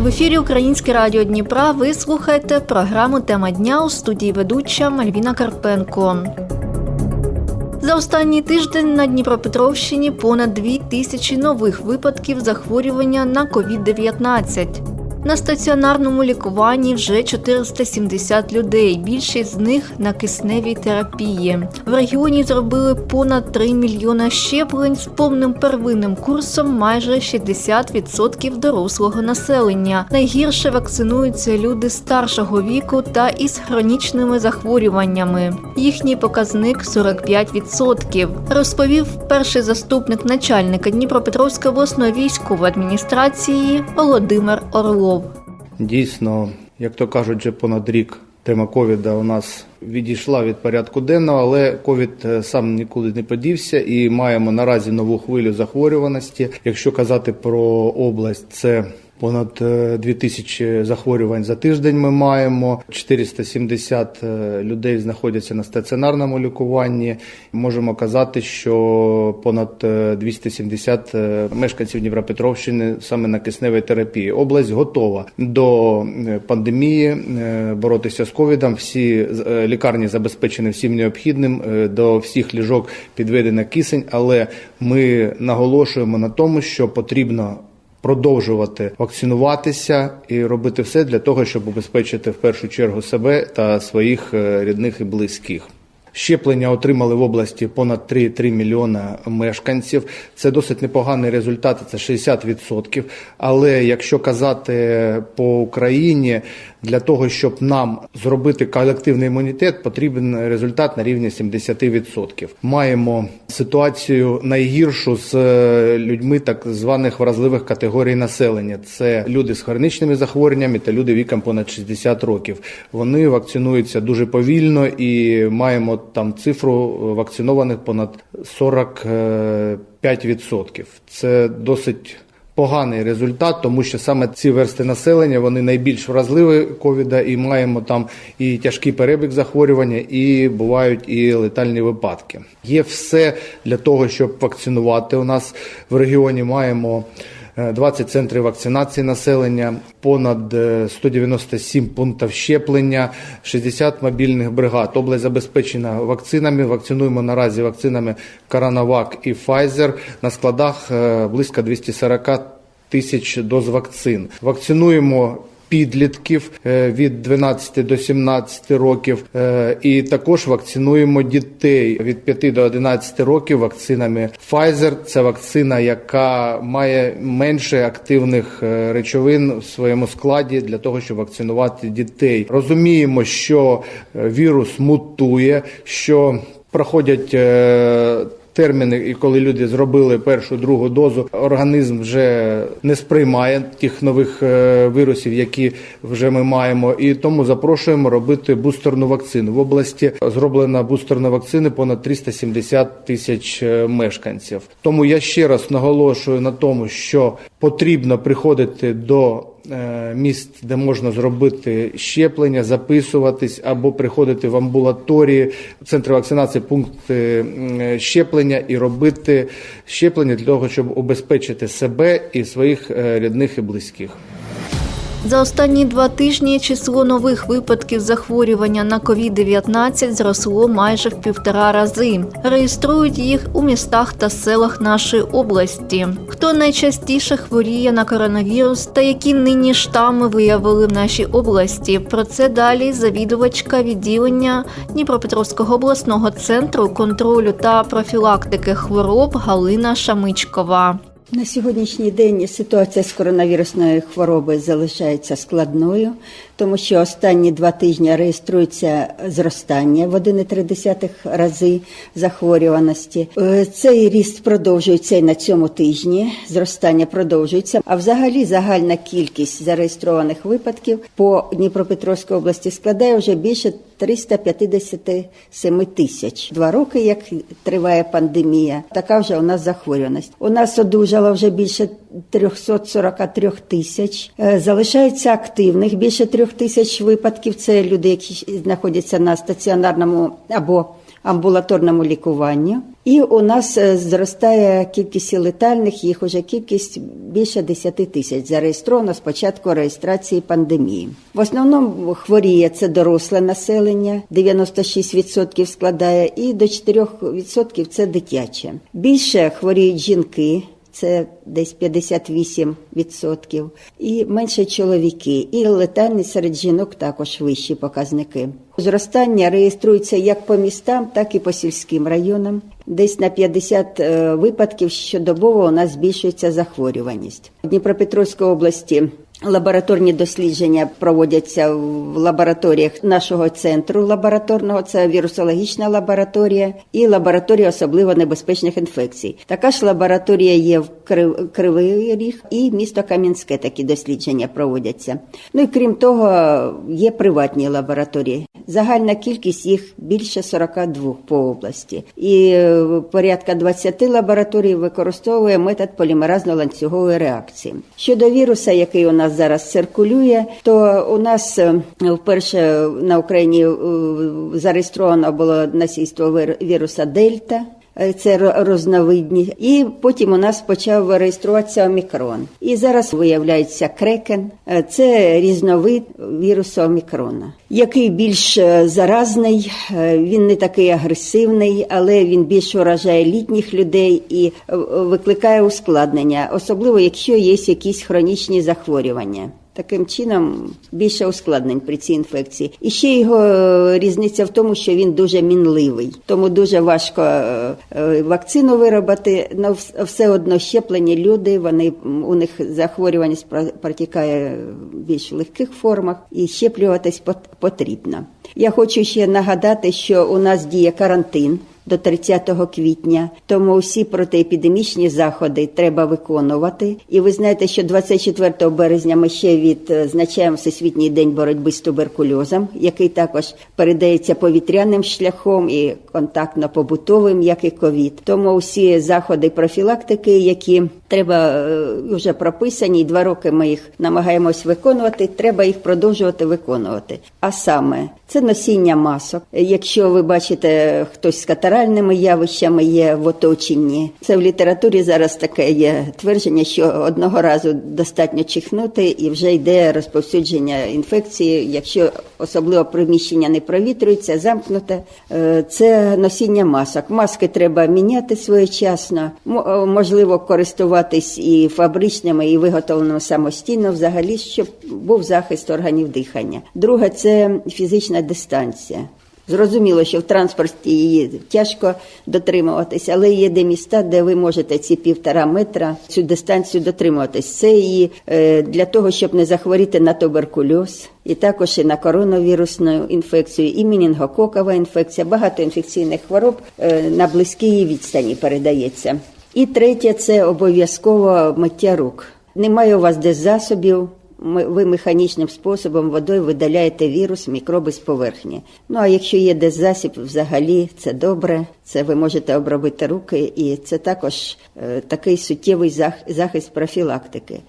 В ефірі Українське радіо Дніпра ви слухаєте програму Тема дня у студії ведуча Мальвіна Карпенко. За останній тиждень на Дніпропетровщині понад дві тисячі нових випадків захворювання на COVID-19. На стаціонарному лікуванні вже 470 людей. Більшість з них на кисневій терапії. В регіоні зробили понад 3 мільйона щеплень з повним первинним курсом майже 60% дорослого населення. Найгірше вакцинуються люди старшого віку та із хронічними захворюваннями. Їхній показник 45%, розповів перший заступник начальника Дніпропетровської обласної військової адміністрації Володимир Орлов. Дійсно, як то кажуть, вже понад рік тема ковіда у нас відійшла від порядку денного, але ковід е, сам нікуди не подівся і маємо наразі нову хвилю захворюваності. Якщо казати про область, це Понад е, 2000 захворювань за тиждень ми маємо. 470 е, людей знаходяться на стаціонарному лікуванні. Можемо казати, що понад е, 270 е, мешканців Дніпропетровщини саме на кисневій терапії. Область готова до е, пандемії е, боротися з ковідом. Всі е, лікарні забезпечені всім необхідним. е, До всіх ліжок підведено кисень, але ми наголошуємо на тому, що потрібно продовжувати вакцинуватися і робити все для того, щоб убезпечити в першу чергу себе та своїх е, рідних і близьких. Щеплення отримали в області понад 3,3 мільйона мешканців. Це досить непоганий результат, це 60%. Але якщо казати по Україні, для того, щоб нам зробити колективний імунітет, потрібен результат на рівні 70%. Маємо ситуацію найгіршу з е, людьми так званих вразливих категорій населення. Це люди з хронічними захворюваннями та люди віком понад 60 років. Вони вакцинуються дуже повільно і маємо там цифру вакцинованих понад 45%. Це досить поганий результат, тому що саме ці версти населення вони найбільш вразливі ковіда, і маємо там і тяжкий перебіг захворювання, і бувають і летальні випадки. Є все для того, щоб вакцинувати. У нас в регіоні маємо. Е, 20 центрів вакцинації населення, понад е, 197 пунктів щеплення, 60 мобільних бригад. Область забезпечена вакцинами. Вакцинуємо наразі вакцинами Коронавак і Pfizer. На складах е, близько 240 тисяч доз вакцин. Вакцинуємо підлітків е, від 12 до 17 років, е, і також вакцинуємо дітей від 5 до 11 років вакцинами Pfizer. Це вакцина, яка має менше активних е, речовин в своєму складі для того, щоб вакцинувати дітей. Розуміємо, що вірус мутує, що проходять. Терміни, і коли люди зробили першу другу дозу, організм вже не сприймає тих нових е, вірусів, які вже ми маємо, і тому запрошуємо робити бустерну вакцину. В області зроблена бустерна вакцина понад 370 тисяч е, мешканців. Тому я ще раз наголошую на тому, що потрібно приходити до міст, де можна зробити щеплення, записуватись або приходити в амбулаторії, центри вакцинації, пункти щеплення і робити щеплення для того, щоб убезпечити себе і своїх е, рідних і близьких. За останні два тижні число нових випадків захворювання на COVID-19 зросло майже в півтора рази. Реєструють їх у містах та селах нашої області. Хто найчастіше хворіє на коронавірус та які нині штами виявили в нашій області? Про це далі завідувачка відділення Дніпропетровського обласного центру контролю та профілактики хвороб Галина Шамичкова. На сьогоднішній день ситуація з коронавірусною хворобою залишається складною, тому що останні два тижні реєструється зростання в 1,3 рази захворюваності. Е, Цей ріст продовжується і на цьому тижні. Зростання продовжується. А взагалі загальна кількість зареєстрованих випадків по Дніпропетровській області складає вже більше 357 тисяч. Два роки, як триває пандемія, така вже у нас захворюваність. У нас одужало вже більше 343 тисяч. Е, Залишається активних більше трьох тисяч випадків. Це люди, які знаходяться на стаціонарному або амбулаторному лікуванні. І у нас е, зростає кількість летальних, їх уже кількість більше 10 тисяч зареєстровано з початку реєстрації пандемії. В основному хворіє це доросле населення, 96% складає, і до 4% це дитяче. Більше хворіють жінки. Це десь 58%. І менше чоловіки. І летальність серед жінок також вищі показники. Зростання реєструється як по містам, так і по сільським районам. Десь на 50 е, випадків щодобово у нас збільшується захворюваність. В Дніпропетровській області Лабораторні дослідження проводяться в лабораторіях нашого центру лабораторного, це вірусологічна лабораторія і лабораторія особливо небезпечних інфекцій. Така ж лабораторія є в Кривий Ріг і місто Кам'янське. Такі дослідження проводяться. Ну і крім того, є приватні лабораторії. Загальна кількість їх більше 42 по області, і е, порядка 20 лабораторій використовує метод полімеразно-ланцюгової реакції. Щодо віруса, який у нас зараз циркулює, то у нас е, вперше на Україні е, зареєстровано було насильство вир- віруса Дельта. Е, Це ро- розновидні, і потім у нас почав реєструватися омікрон. І зараз виявляється крекен. Е, Це різновид вірусу омікрона, який більш е, заразний. Він не такий агресивний, але він більш уражає літніх людей і викликає ускладнення, особливо якщо є якісь хронічні захворювання. Таким чином більше ускладнень при цій інфекції. І ще його е, різниця в тому, що він дуже мінливий, тому дуже важко е, е, вакцину виробити. Но все одно щеплені люди. Вони у них захворюваність про- протікає в більш легких формах, і щеплюватись пот- потрібно. Я хочу ще нагадати, що у нас діє карантин до 30 квітня. Тому всі протиепідемічні заходи треба виконувати. І ви знаєте, що 24 березня ми ще відзначаємо Всесвітній день боротьби з туберкульозом, який також передається повітряним шляхом і контактно-побутовим, як і ковід. Тому всі заходи профілактики, які треба е, вже прописані, і два роки ми їх намагаємось виконувати. Треба їх продовжувати виконувати. А саме це носіння масок. Якщо ви бачите, хтось з катаральними явищами є в оточенні, це в літературі зараз таке є твердження, що одного разу достатньо чихнути і вже йде розповсюдження інфекції. Якщо особливо приміщення не провітрюється, замкнуте, е, це носіння масок. Маски треба міняти своєчасно, е, можливо, користуватись і фабричними, і виготовленими самостійно, взагалі, щоб був захист органів дихання. Друге це фізична дистанція. Зрозуміло, що в транспорті її тяжко дотримуватись, але є де міста, де ви можете ці півтора метра цю дистанцію дотримуватись. Це і е, для того, щоб не захворіти на туберкульоз, і також і на коронавірусну інфекцію, і мінінгококова інфекція, багато інфекційних хвороб е, на близькій відстані передається. І третє це обов'язково миття рук. Немає у вас десь засобів. Ви механічним способом водою видаляєте вірус, мікроби з поверхні. Ну а якщо є десь засіб, взагалі це добре. Це ви можете обробити руки, і це також е, такий суттєвий захист профілактики.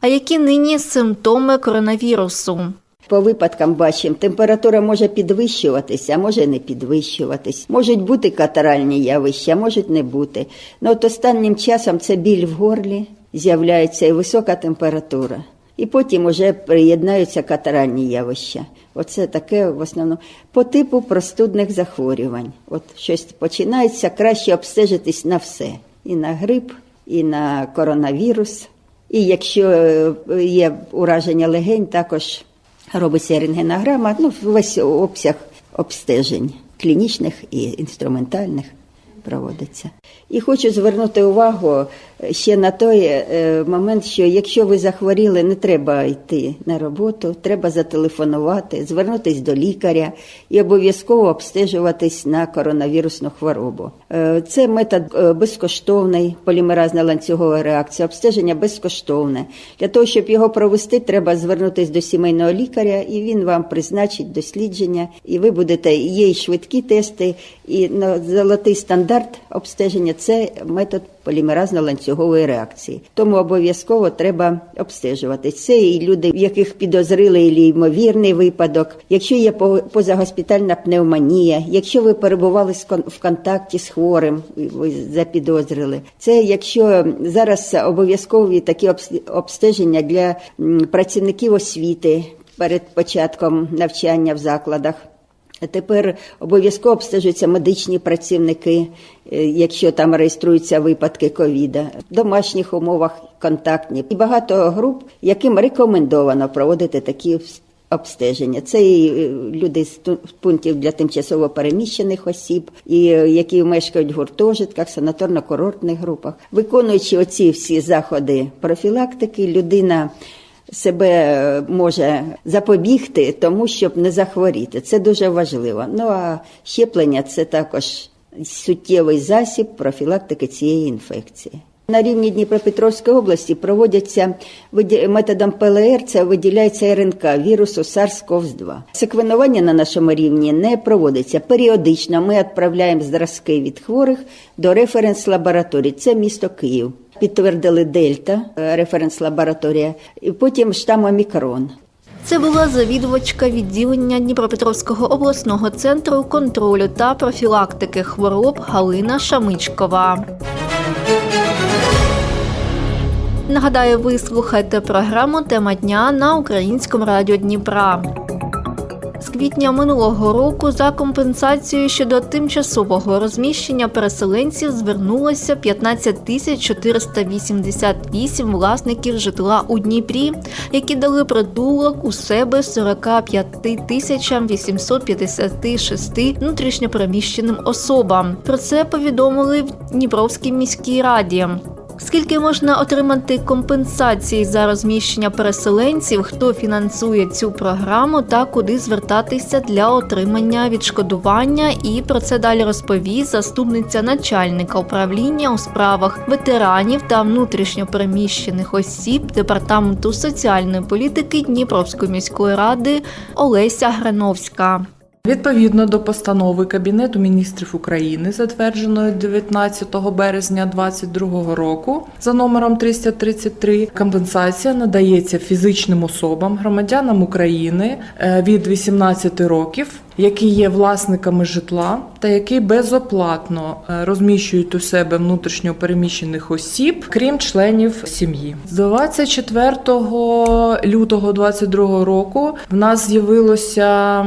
А які нині симптоми коронавірусу? По випадкам бачимо, температура може підвищуватися, а може не підвищуватись. Можуть бути катаральні явища, а можуть не бути. Ну от останнім часом це біль в горлі, з'являється і висока температура. І потім уже приєднаються катаральні явища. Оце таке в основному по типу простудних захворювань. От щось починається, краще обстежитись на все. І на грип, і на коронавірус. І якщо е, є ураження легень, також робиться рентгенограма, ну, весь обсяг обстежень клінічних і інструментальних. Проводиться. І хочу звернути увагу ще на той е, момент, що якщо ви захворіли, не треба йти на роботу, треба зателефонувати, звернутися до лікаря і обов'язково обстежуватись на коронавірусну хворобу. Е, Це метод е, безкоштовний, полімеразна ланцюгова реакція, обстеження безкоштовне. Для того, щоб його провести, треба звернутися до сімейного лікаря, і він вам призначить дослідження, і ви будете є і швидкі тести, і ну, золотий стандарт обстеження це метод полімеразно-ланцюгової реакції. Тому обов'язково треба обстежуватись. Це і люди, в яких підозрили і ймовірний випадок, якщо є по- позагоспітальна пневмонія, якщо ви перебували в контакті з хворим, ви запідозрили. Це якщо зараз обов'язкові такі обстеження для працівників освіти перед початком навчання в закладах. Тепер обов'язково обстежуються медичні працівники, е, якщо там реєструються випадки ковіда, в домашніх умовах контактні і багато груп, яким рекомендовано проводити такі обстеження. Це і е, люди з пунктів для тимчасово переміщених осіб, і е, які мешкають в гуртожитках, санаторно-курортних групах. Виконуючи оці всі заходи профілактики, людина себе е, може запобігти тому, щоб не захворіти. Це дуже важливо. Ну а щеплення це також суттєвий засіб профілактики цієї інфекції. На рівні Дніпропетровської області проводяться методом ПЛР, це виділяється РНК вірусу SARS-CoV-2. Секвенування на нашому рівні не проводиться. Періодично ми відправляємо зразки від хворих до референс-лабораторій. Це місто Київ. Підтвердили Дельта, е, референс-лабораторія, і потім штам Омікрон. Це була завідувачка відділення Дніпропетровського обласного центру контролю та профілактики хвороб Галина Шамичкова. Нагадаю, ви слухаєте програму Тема дня на українському радіо Дніпра. З квітня минулого року за компенсацією щодо тимчасового розміщення переселенців звернулося 15 тисяч 488 власників житла у Дніпрі, які дали притулок у себе 45 тисячам 856 внутрішньопереміщеним особам. Про це повідомили в Дніпровській міській раді. Скільки можна отримати компенсації за розміщення переселенців, хто фінансує цю програму та куди звертатися для отримання відшкодування? І про це далі розповість заступниця начальника управління у справах ветеранів та внутрішньопереміщених осіб департаменту соціальної політики Дніпровської міської ради Олеся Грановська. Відповідно до постанови Кабінету міністрів України, затвердженої 19 березня 2022 року за номером 333, компенсація надається фізичним особам, громадянам України е, від 18 років, які є власниками житла та які безоплатно е, розміщують у себе внутрішньо переміщених осіб, крім членів сім'ї. З 24 лютого 2022 року в нас з'явилося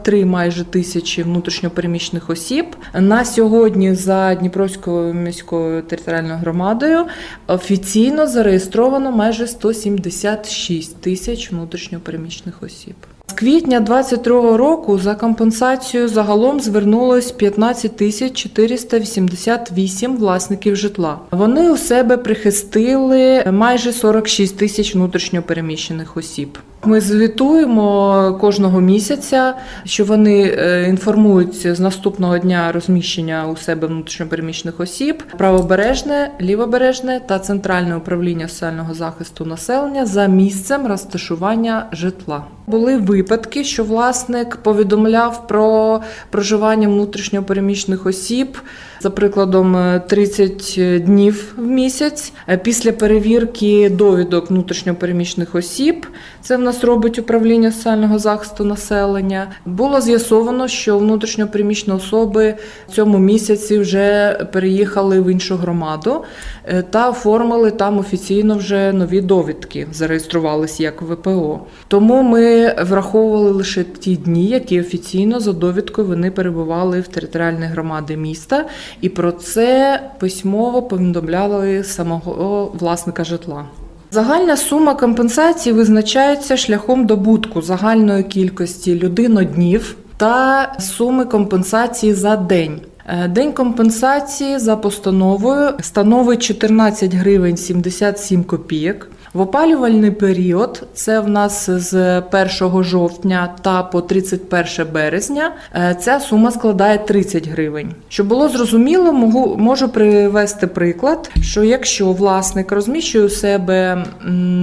143 майже тисячі внутрішньопереміщених осіб. На сьогодні за Дніпровською міською територіальною громадою офіційно зареєстровано майже 176 тисяч внутрішньопереміщених осіб. Квітня 2022 року за компенсацію загалом звернулось 15 тисяч 488 власників житла. Вони у себе прихистили майже 46 тисяч внутрішньопереміщених осіб. Ми звітуємо кожного місяця, що вони е, інформують з наступного дня розміщення у себе внутрішньопереміщених осіб, правобережне, лівобережне та центральне управління соціального захисту населення за місцем розташування житла. Були випадки, що власник повідомляв про проживання внутрішньопереміщених осіб за прикладом е, 30 днів в місяць. Е, Після перевірки довідок внутрішньопереміщених осіб, це в нас робить управління соціального захисту населення. Було з'ясовано, що внутрішньопереміщені особи в цьому місяці вже переїхали в іншу громаду е, та оформили там офіційно вже нові довідки, зареєструвалися як ВПО. Тому ми враховували лише ті дні, які офіційно за довідкою вони перебували в територіальній громади міста, і про це письмово повідомляли самого власника житла. Загальна сума компенсації визначається шляхом добутку загальної кількості людиноднів та суми компенсації за день. Е, День компенсації за постановою становить 14 гривень 77 копійок. В опалювальний період, це в нас з 1 жовтня та по 31 березня, е, ця сума складає 30 гривень. Щоб було зрозуміло, можу, привести приклад, що якщо власник розміщує у себе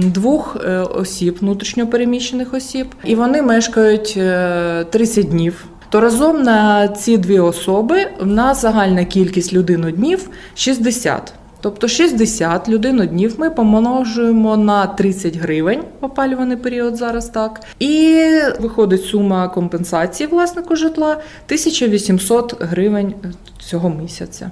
двох е, осіб, внутрішньопереміщених осіб, і вони мешкають е, 30 днів. То разом на ці дві особи в нас загальна кількість людиноднів 60. Тобто 60 людиноднів ми помножуємо на 30 гривень опалюваний період зараз так. І виходить сума компенсації власнику житла 1800 гривень цього місяця.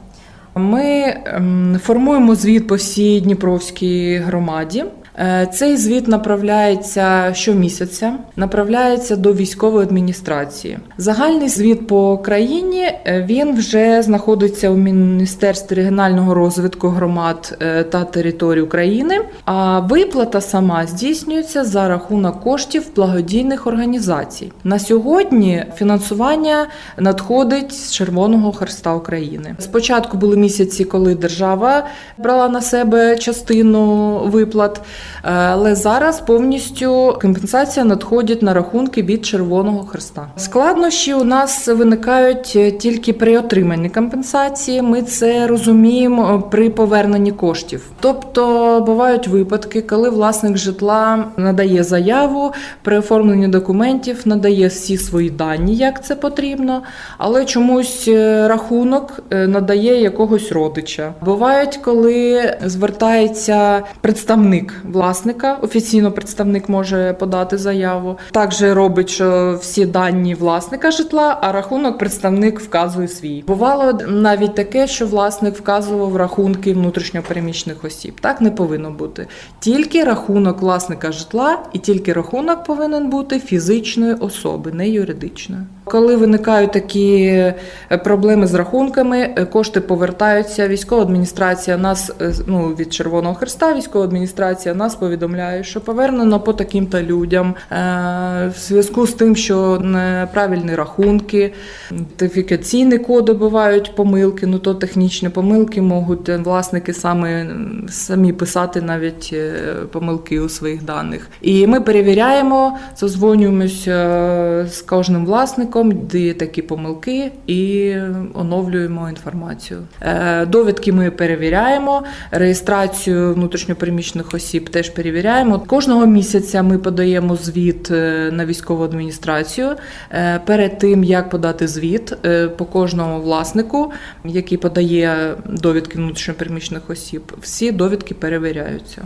Ми ем, формуємо звіт по всій Дніпровській громаді. Е, Цей звіт направляється щомісяця, направляється до військової адміністрації. Загальний звіт по країні е, він вже знаходиться у Міністерстві регіонального розвитку громад е, та територій України. А виплата сама здійснюється за рахунок коштів благодійних організацій. На сьогодні фінансування надходить з Червоного Хреста України. Спочатку були місяці, коли держава брала на себе частину виплат. Е, Але зараз повністю компенсація надходить на рахунки від Червоного Хреста. Складнощі у нас виникають е, тільки при отриманні компенсації. Ми це розуміємо е, при поверненні коштів. Тобто бувають випадки, коли власник житла надає заяву при оформленні документів, надає всі свої дані, як це потрібно, але чомусь рахунок надає якогось родича. Бувають, коли звертається представник власника, офіційно представник може подати заяву. Також робить, всі дані власника житла, а рахунок представник вказує свій. Бувало навіть таке, що власник вказував рахунки внутрішньопереміщених осіб. Так не повинно бути. Тільки рахунок власника житла і тільки рахунок повинен бути фізичної особи, не юридичної. Коли виникають такі е, проблеми з рахунками, е, кошти повертаються. Військова адміністрація нас е, ну від Червоного Хреста, військова адміністрація нас повідомляє, що повернено по таким-то людям в зв'язку з тим, що неправильні рахунки, ідентифікаційні коди бувають помилки. Ну то технічні помилки можуть власники саме самі писати навіть помилки у своїх даних. І ми перевіряємо, созвонюємося е, з кожним власником, де такі помилки, і оновлюємо інформацію. Е, Довідки ми перевіряємо, реєстрацію внутрішньопереміщених осіб теж перевіряємо. Кожного місяця ми подаємо звіт е, на військову адміністрацію. Е, Перед тим як подати звіт по кожному власнику, який подає довідки внутрішньопереміщених осіб, всі довідки перевіряються.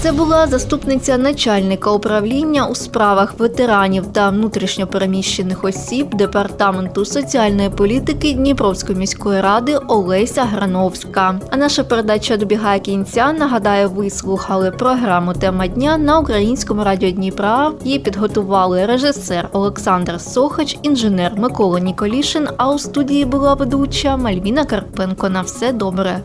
Це була заступниця начальника управління у справах ветеранів та внутрішньопереміщених осіб департаменту соціальної політики Дніпровської міської ради Олеся Грановська. А наша передача добігає кінця. Нагадаю, ви слухали програму Тема дня на українському радіо Дніпра. Її підготували режисер Олександр Сохач, інженер Микола Ніколішин. А у студії була ведуча Мальвіна Карпенко. На все добре.